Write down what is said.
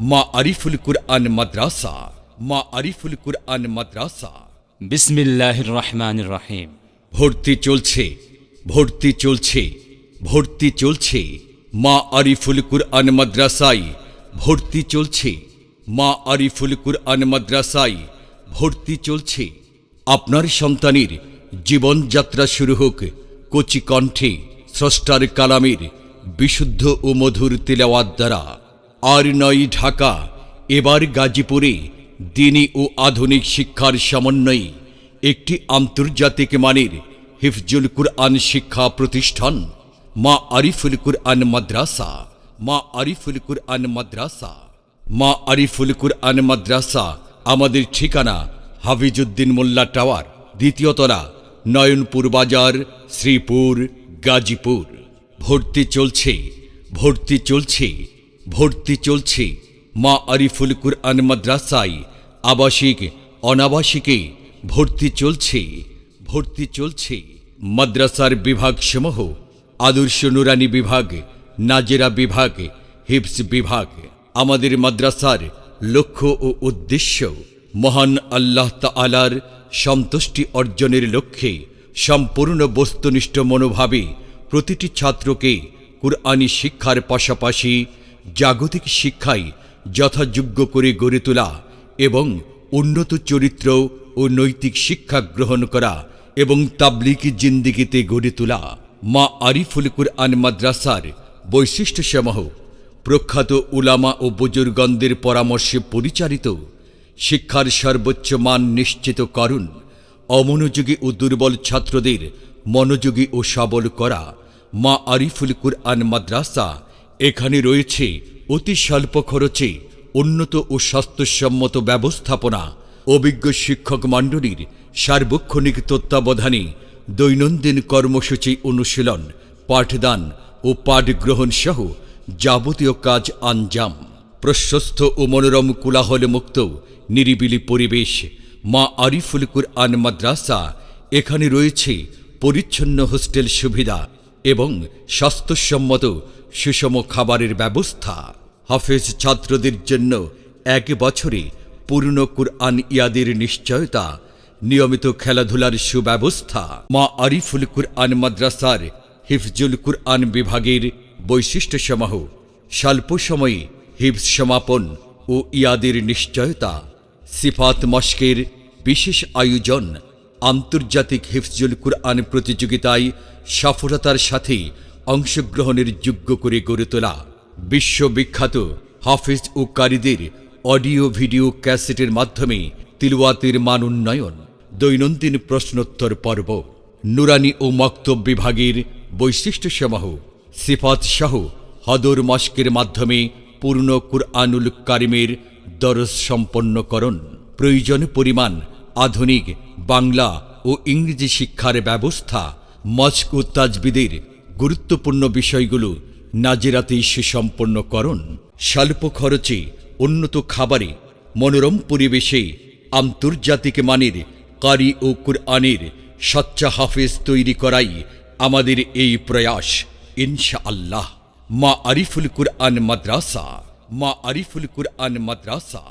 মা আরিফুল কুরআন মাদ্রাসা মা আরিফুল কুরআন মাদ্রাসা বিসমিল্লাহির রহমানির রহিম ভর্তি চলছে ভর্তি চলছে ভর্তি চলছে মা আরিফুল কুরআন মাদ্রাসায় ভর্তি চলছে মা আরিফুল কুরআন মাদ্রাসায় ভর্তি চলছে আপনার সন্তানের জীবনযাত্রা শুরু হোক কচি কণ্ঠে স্রষ্টার কালামের বিশুদ্ধ ও মধুর তিলাওয়াত দ্বারা আর নয় ঢাকা, এবার গাজীপুরে দিনী ও আধুনিক শিক্ষার সমন্বয়ে একটি আন্তর্জাতিক মানের হিফজুল কুরআন শিক্ষা প্রতিষ্ঠান, মা আরিফুল কুরআন মাদ্রাসা, মা আরিফুল কুরআন মাদ্রাসা। মা আরিফুল কুরআন মাদ্রাসা আমাদের ঠিকানা হাফিজুদ্দিন মোল্লা টাওয়ার দ্বিতীয়তলা নয়নপুর বাজার, শ্রীপুর, গাজীপুর। ভর্তি চলছে ভর্তি চলছে। ভর্তি চলছে। মা আরিফুল কুরআন মাদ্রাসায় আবাসিক, অনাবাসিকে ভর্তি চলছে। ভর্তি চলছে মাদ্রাসার বিভাগসমূহ। আদর্শ নুরানি বিভাগ, নাজেরা বিভাগ হিপস বিভাগ। আমাদের মাদ্রাসার লক্ষ্য ও উদ্দেশ্য মহান আল্লাহ তালার সন্তুষ্টি অর্জনের লক্ষ্যে সম্পূর্ণ বস্তুনিষ্ঠ মনোভাবে প্রতিটি ছাত্রকে কুরআনী শিক্ষার পাশাপাশি জাগতিক শিক্ষায় যথাযোগ্য করে গড়ে তোলা এবং উন্নত চরিত্র ও নৈতিক শিক্ষা গ্রহণ করা এবং তাবলিকি জিন্দিগিতে গড়ে তোলা মা আরিফুল কুরআন মাদ্রাসার বৈশিষ্ট্যসমূহ প্রখ্যাত উলামা ও বুজুর্গনদের পরামর্শে পরিচালিত শিক্ষার সর্বোচ্চ মান নিশ্চিত করুন, অমনোযোগী ও দুর্বল ছাত্রদের মনোযোগী ও সবল করা মা আরিফুল কুরআন মাদ্রাসা এখানে রয়েছে অতি স্বল্প খরচে উন্নত ও স্বাস্থ্যসম্মত ব্যবস্থাপনা। অভিজ্ঞ শিক্ষক মণ্ডলীর সার্বক্ষণিক তত্ত্বাবধানে দৈনন্দিন কর্মসূচি অনুশীলন, পাঠদান ও পাঠ গ্রহণ সহ যাবতীয় কাজ আঞ্জাম। প্রশস্ত ও মনোরম কোলাহল মুক্ত নিরিবিলি পরিবেশ, মা আরিফুল কুরআন মাদ্রাসা এখানে রয়েছে পরিচ্ছন্ন হোস্টেল সুবিধা এবং স্বাস্থ্যসম্মত সুষম খাবারের ব্যবস্থা। হাফেজ ছাত্রদের জন্য এক বছরে পূর্ণ কুরআন ইয়াদের নিশ্চয়তা, নিয়মিত খেলাধুলার সুব্যবস্থা। মা আরিফুল কুরআন মাদ্রাসার হিফজুল কুরআন বিভাগের বৈশিষ্ট্যসমূহ, স্বল্প সময়ে হিফজ সমাপন ও ইয়াদের নিশ্চয়তা, সিফাত মস্কের বিশেষ আয়োজন, আন্তর্জাতিক হিফজুল কুরআন প্রতিযোগিতায় সফলতার সাথে অংশগ্রহণের যোগ্য করে গড়ে তোলা বিশ্ববিখ্যাত হাফিজ ও কারীদের অডিও ভিডিও ক্যাসেটের মাধ্যমে তিলওয়াতের মান উন্নয়ন, দৈনন্দিন প্রশ্নোত্তর পর্ব, নুরানি ও মক্তব বিভাগের বৈশিষ্ট্য বৈশিষ্ট্যসমূহ, সিফাত শাহ হদর মস্কের মাধ্যমে পূর্ণ কুরআনুল কারিমের দরস সম্পন্নকরণ, প্রয়োজন পরিমাণ আধুনিক বাংলা ও ইংরেজি শিক্ষার ব্যবস্থা, মস্ক ও তাজবিদের গুরুত্বপূর্ণ বিষয়গুলো নাজেরাতেই সুসম্পন্নকরণ স্বল্প খরচে উন্নত খাবারে মনোরম পরিবেশে আন্তর্জাতিক মানের কারি ও কুরআনের সচ্চা হাফেজ তৈরি করাই আমাদের এই প্রয়াস ইনশা আল্লাহ মা আরিফুল কুরআন মাদ্রাসা, মা আরিফুল কুরআন মাদ্রাসা।